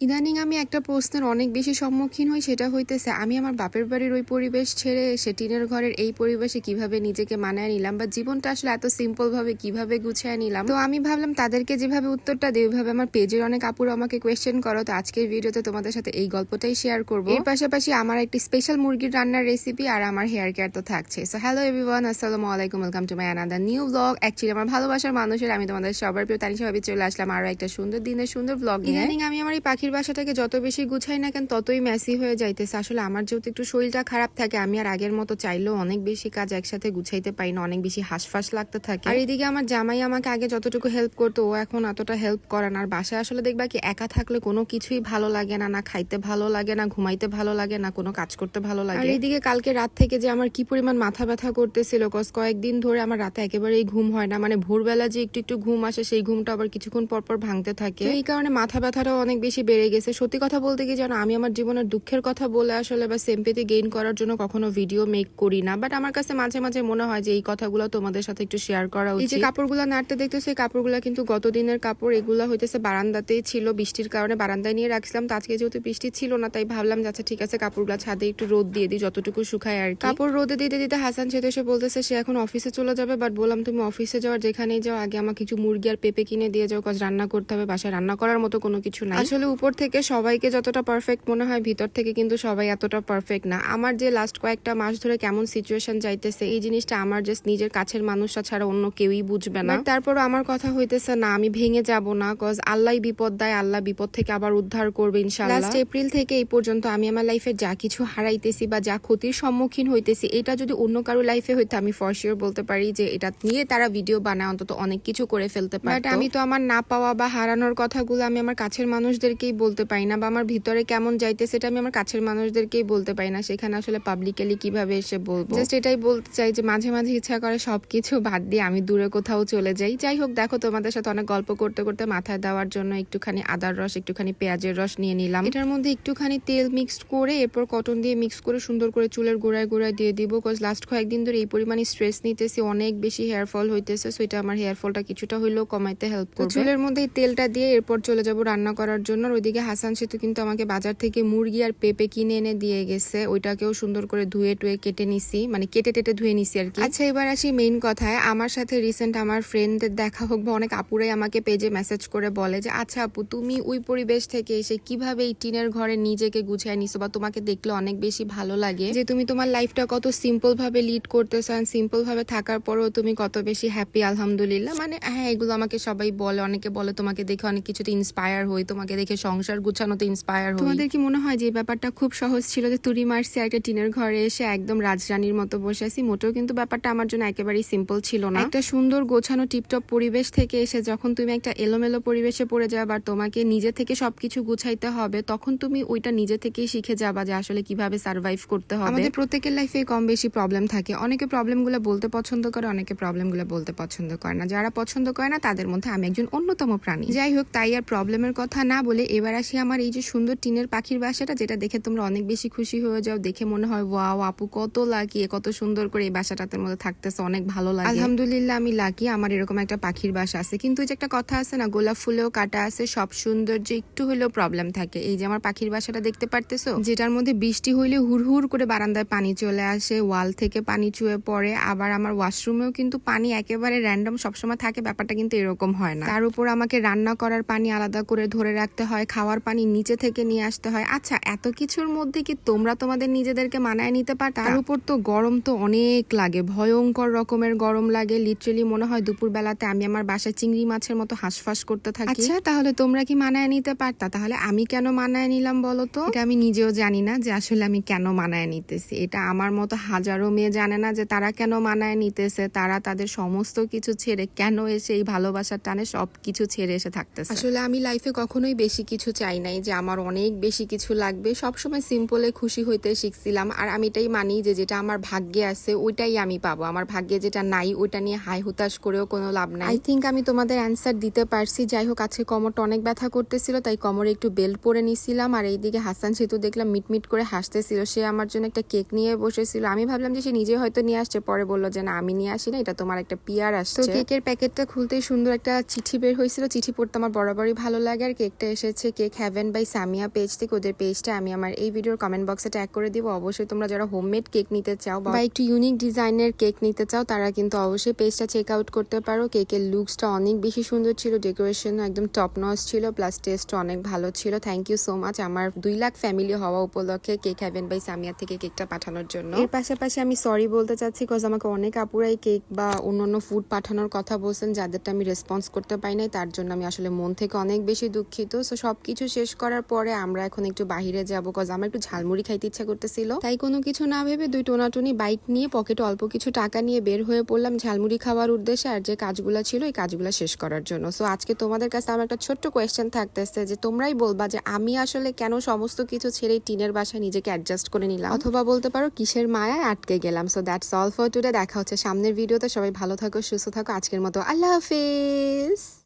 ইদানিং আমি একটা প্রশ্নের অনেক বেশি সম্মুখীন হই, সেটা হইতেছে আমি আমার বাপের বাড়ির ওই পরিবেশ ছেড়ে সে টিনের ঘরের এই পরিবেশে কীভাবে নিজেকে মানায় নিলাম বা জীবনটা আসলে এত সিম্পল ভাবে কীভাবে গুছিয়ে নিলাম। তো আমি ভাবলাম তাদেরকে যেভাবে উত্তরটা দিই, ওইভাবে আমার পেজের অনেক আপুর আমাকে কোয়েশ্চেন করো। তো আজকের ভিডিওতে তোমাদের সাথে এই গল্পটাই শেয়ার করব। এর পাশাপাশি আমার একটি স্পেশাল মুরগির রান্নার রেসিপি আর আমার হেয়ার কেয়ার তো থাকছে। সো হ্যালো এভরিওয়ান আসসালামু আলাইকুম welcome to my another new blog actually আমার ভালোবাসার মানুষের, আমি তোমাদের সবার প্রিয়, তানিশা ভাবি চলে আসলাম আরও একটা সুন্দর দিনের সুন্দর ব্লগ ইদানিং আমি আমার এই পাখির বাসাটাকে যত বেশি গুছাই না কেন, ততই মেসি হয়ে যাইতেছে। আসলে আমার যেহেতু একটু শরীরটা খারাপ থাকে, আমি আর আগের মতো চাইলেও অনেক বেশি কাজ একসাথে গুছাইতে পারি না, অনেক বেশি হাসফাস লাগতে থাকে। আর এদিকে আমার জামাই আমাকে আগে যতটুকু হেল্প করতো, ও এখন এতটা হেল্প করে না। আর বাসায় আসলে দেখবা কি, একা থাকলে কোনো কিছুই ভালো লাগে না না খাইতে ভালো লাগে না, ঘুমাইতে ভালো লাগে না, কোনো কাজ করতে ভালো লাগে। আর এইদিকে কালকে রাত থেকে যে আমার কি পরিমাণ মাথা ব্যথা করতেছিল কজ কয়েকদিন ধরে আমার রাতে একেবারেই ঘুম হয় না। মানে ভোরবেলা যে একটু একটু ঘুম আসে, সেই ঘুমটা আবার কিছুক্ষণ পর পর ভাঙতে থাকে। এই কারণে মাথা ব্যথাটাও অনেক বেশি বেড়ে গেছে। সত্যি কথা বলতে কি জানো আমি আমার জীবনের দুঃখের কথা বলে আসলে বা সেম্পেতি গেইন করার জন্য কখনো ভিডিও মেক করি না। বাট আমার কাছে মাঝে মাঝে মনে হয় যে এই কথাগুলো তোমাদের সাথে একটু শেয়ার করা উচিত এই যে কাপড়গুলো নাড়তে দেখতেছো এই কাপড়গুলো কিন্তু গত দিনের কাপড় এগুলো হইতেছে বারান্দাতেই ছিল বৃষ্টির কারণে বারান্দায় নিয়ে রাখছিলাম। তো আজকে যেহেতু বৃষ্টি ছিল না তাই ভাবলাম যে আচ্ছা ঠিক আছে কাপড়গুলো ছাদে একটু রোদ দিয়ে দিই যতটুকু শুকায় আর কি। কাপড় রোদে দিতে দিতে হাসান সেতু এসে বলতেছে সে এখন অফিসে চলে যাবে বাট বললাম তুমি অফিসে যাওয়ার যেখানেই যাও আগে আমার কিছু মুরগি আর পেঁপে কিনে দিয়ে যাও কাজ রান্না করতে হবে বাসায় রান্না করার মতো কোনো কিছু নাই আসলে উপর থেকে সবাইকে যতটা পারফেক্ট মনে হয় ভিতর থেকে কিন্তু সবাই এতটা পারফেক্ট না। আমার যে লাস্ট কয়েকটা মাস ধরে কেমন সিচুয়েশন যাইতেছে এই জিনিসটা আমার জাস্ট নিজের কাছের মানুষরা ছাড়া অন্য কেউই বুঝবে না। তারপর আমার কথা হইতেছে না আমি ভেঙে যাব না কজ আল্লাহ বিপদ দেয় আল্লাহ বিপদ থেকে আবার উদ্ধার করবে ইনশাআল্লাহ। লাস্ট এপ্রিল থেকে এই পর্যন্ত আমি আমার লাইফে যা কিছু হারাইতেছি বা যা ক্ষতির সম্মুখীন হইতেছি এটা যদি অন্য কারও লাইফে হইতো আমি ফর শিওর বলতে পারি যে এটা নিয়ে তারা ভিডিও বানায় অন্তত অনেক কিছু করে ফেলতে পারে আমি তো আমার না পাওয়া বা হারানোর কথাগুলো আমি আমার কাছের মানুষদেরকেই বলতে পারি না বা আমার ভিতরে কেমন যাইতে সেটা আমি আমার কাছের মানুষদেরকেই বলতে পারি না। সেখানে আসলে পাবলিকালি কীভাবে এসে বলব? জাস্ট এটাই বলতে চাই যে মাঝে মাঝে ইচ্ছা করে সবকিছু বাদ দিয়ে আমি দূরে কোথাও চলে যাই। যাই হোক দেখো তোমাদের সাথে অনেক গল্প করতে করতে মাথায় দেওয়ার জন্য একটুখানি আদার রস একটুখানি পেঁয়াজের রস নিয়ে নিলাম। এটার মধ্যে একটুখানি তেল মিক্সড করে এরপর কটন দিয়ে মিক্স করে সুন্দর করে চুলের গোড়ায় গোড়ায় দিয়ে দিব। বিকজ লাস্ট কয়েকদিন ধরে এই পরিমাণে স্ট্রেস নিতেছি অনেক বেশি হেয়ার ফল হইতেছে সো এটা আমার হেয়ার ফলটা কিছুটা হইলেও কমাইতে হেল্প করবে। চুলের মধ্যে এই তেলটা দিয়ে এরপর চলে যাব রান্না করার জন্য। ওইদিকে হাসান সেতু কিন্তু আমাকে বাজার থেকে মুরগি আর পেঁপে কিনে এনে দিয়ে গেছে। ওইটাকেও সুন্দর করে ধুয়ে টুয়ে কেটে নিছি। মানে কেটে টেটে ধুয়ে নিছি আর কি। আচ্ছা এবার আসি মেইন কথায়। আমার সাথে রিসেন্ট আমার ফ্রেন্ডদের দেখা হোক বা অনেক আপুরাই আমাকে পেজে মেসেজ করে বলে যে আচ্ছা আপু, তুমি ওই পরিবেশ থেকে এসে কীভাবে এই টিনের ঘরে নিজেকে গুছিয়ে নিছো বা তোমাকে দেখলে অনেক বেশি ভালো লাগে? যে তুমি তোমার লাইফটা কত সিম্পল ভাবে লিড করতেছো অ্যান্ড সিম্পল ভাবে থাকার পরেও তুমি কত বেশি হ্যাপি আলহামদুলিল্লাহ? মানে হ্যাঁ এগুলো আমাকে সবাই বলে। অনেকে বলে, তোমাকে দেখে অনেক কিছুতে ইন্সপায়ার হই, তোমাকে দেখে সংসার গুছানোতে ইন্সপায়ার হই। তোমাদের কি মনে হয় যে ব্যাপারটা খুব সহজ ছিল যে তুরি মারছি একটা টিনের ঘরে এসে একদম রাজরানীর মতো বসে আছি? মোটেও কিন্তু ব্যাপারটা আমার জন্য একেবারেই সিম্পল ছিল না। একটা সুন্দর গোছানো টিপটপ পরিবেশ থেকে এসে যখন তুমি একটা এলোমেলো পরিবেশে পড়ে যাবে আর তোমাকে নিজে থেকে সবকিছু গুছাইতে হবে তখন তুমি ওইটা নিজে থেকেই শিখে যাবা যে আসলে কীভাবে সার্ভাইভ করতে হবে। আমাদের প্রত্যেকের লাইফে কম বেশি প্রবলেম থাকে। অনেকে প্রবলেমগুলো বলতে পছন্দ করে অনেকে প্রবলেমগুলো বলতে পছন্দ করে না। যারা পছন্দ করে না তাদের মধ্যে আমি একজন অন্যতম প্রাণী। যাই হোক তাই আর প্রবলেমের কথা না বলে এবার আসি আমার এই যে সুন্দর টিনের পাখির বাসাটা, যেটা দেখে তোমরা অনেক বেশি খুশি হয়ে যাও। দেখে মনে হয়, ওয়াও, আপু, কত লাকি কত সুন্দর করে এই বাসাটাতে মধ্যে থাকতেছে, অনেক ভালো লাগে। আলহামদুলিল্লাহ, আমি লাকি আমার এরকম একটা পাখির বাসা আছে। কিন্তু যে একটা কথা আছে না, গোলাপ ফুলেও কাটা আছে, সব সৌন্দর্য একটু হলেও প্রবলেম থাকে। এই যে আমার পাখির বাসাটা দেখতে পারতেছো? যেটার মধ্যে বৃষ্টি হইলে হুড় হুড় করে বারান্দায় পানি চলে আসে, ওয়াল থেকে পানি চুয়ে পড়ে। আবার আমার ওয়াশরুমেও কিন্তু পানি একেবারে র্যান্ডম সবসময় থাকে, ব্যাপারটা কিন্তু এরকম হয় না। তার উপর আমাকে রান্না করার পানি আলাদা করে ধরে রাখতে হয় খাওয়ার পানি নিচে থেকে নিয়ে আসতে হয়। আচ্ছা এত কিছুর মধ্যে কি তোমরা তোমাদের নিজেদেরকে মানায় নিতে পার তার উপর তো গরম তো অনেক লাগে ভয়ঙ্কর রকমের গরম লাগে। লিটারেলি মনে হয় দুপুর বেলাতে আমি আমার বাসায় চিংড়ি মাছের মতো হাঁসফাঁস করতে থাকি। আচ্ছা তাহলে তোমরা কি মানায় নিতে পারতা? তাহলে আমি কেন মানায় নিলাম বলো তো? এটা আমি নিজেও জানি না যে আসলে আমি কেন মানায় নিতেছি। এটা আমার মতো হাজারো মেয়ে জানে না যে তারা কেন মানায় নিতেছে তারা তাদের সমস্ত কিছু ছেড়ে কেন এসে এই ভালোবাসার টানে সব কিছু ছেড়ে এসে থাকতেছে। আসলে আমি লাইফে কখনোই বেশি কিছু চাই নাই যে আমার অনেক বেশি কিছু লাগবে। সবসময় সিম্পলে খুশি হইতে শিখছিলাম আর আমি এটাই মানি যে যেটা আমার ভাগ্যে আছে ওইটাই আমি পাবো। আমার ভাগ্যে যেটা নাই ওইটা নিয়ে হাই হুতাশ করেও কোনো লাভ নাই। আই থিঙ্ক আমি তোমাদের অ্যান্সার দিতে পারছি। যাই হোক আজকে কমরটা অনেক ব্যথা করতেছিল তাই কমরে একটু বেল্ট পরে নিছিলাম আর এইদিকে হাসান সেতু দেখলাম মিটমিট করে হাসতেছিল। সে আমার জন্য একটা কেক নিয়ে বসেছিল। আমি ভাবলাম যে সে নিজে হয়তো নিয়ে আসছে পরে বলল যে না আমি নিয়ে আসি না এটা তোমার একটা পিয়ার আসছে। তো কেকের প্যাকেটটা খুলতেই সুন্দর একটা চিঠি বের হয়েছিল। চিঠি পড়তে আমার বরাবরই ভালো লাগে আর কেকটা এসেছে। হচ্ছে cake haven by Samia page থেকে ওদের পেজটা আমি আমার এই ভিডিওর কমেন্ট বক্সে ট্যাগ করে দিব। অবশ্যই তোমরা যারা হোমমেড কেক নিতে চাও বা একটু ইউনিক ডিজাইনের কেক নিতে চাও তারা কিন্তু অবশ্যই পেজটা চেক আউট করতে পারো। কেকের লুকসটা অনেক বেশি সুন্দর ছিল ডেকোরেশন একদম টপ নস ছিল প্লাস টেস্ট অনেক ভালো ছিল। থ্যাংক ইউ সো মাচ আমার দুই লাখ ফ্যামিলি হওয়া উপলক্ষে কেক হ্যাভেন বাই সামিয়া থেকে কেকটা পাঠানোর জন্য। এর পাশাপাশি আমি সরি বলতে চাচ্ছি বিকজ আমাকে অনেক আপুরাই কেক বা অন্যান্য ফুড পাঠানোর কথা বলছেন যাদেরটা আমি রেসপন্স করতে পাই নাই তার জন্য আমি আসলে মন থেকে অনেক বেশি দুঃখিত। সো সবকিছু শেষ করার পরে আমরা এখন একটু বাহিরে যাব কজ আমার একটু ঝালমুড়ি খাইতে ইচ্ছা করতেছিল। তাই কোনো কিছু না ভেবে দুই টোনাটুনি বাইক নিয়ে পকেটে অল্প কিছু টাকা নিয়ে বের হয়ে পড়লাম ঝালমুড়ি খাওয়ার উদ্দেশ্যে আর যে কাজগুলো ছিল এই কাজগুলো শেষ করার জন্য। সো আজকে তোমাদের কাছে আমার একটা ছোট্ট কোয়েশ্চেন থাকতেছে যে, তোমরাই বলবা যে, আমি আসলে কেন সমস্ত কিছু ছেড়ে টিনের বাসায় নিজেকে অ্যাডজাস্ট করে নিলাম? অথবা বলতে পারো, কিসের মায়ায় আটকে গেলাম? So that's all for today দেখা হচ্ছে সামনের ভিডিওতে সবাই ভালো থাকো, সুস্থ থাকো। আজকের মতো আল্লাহ হাফিজ!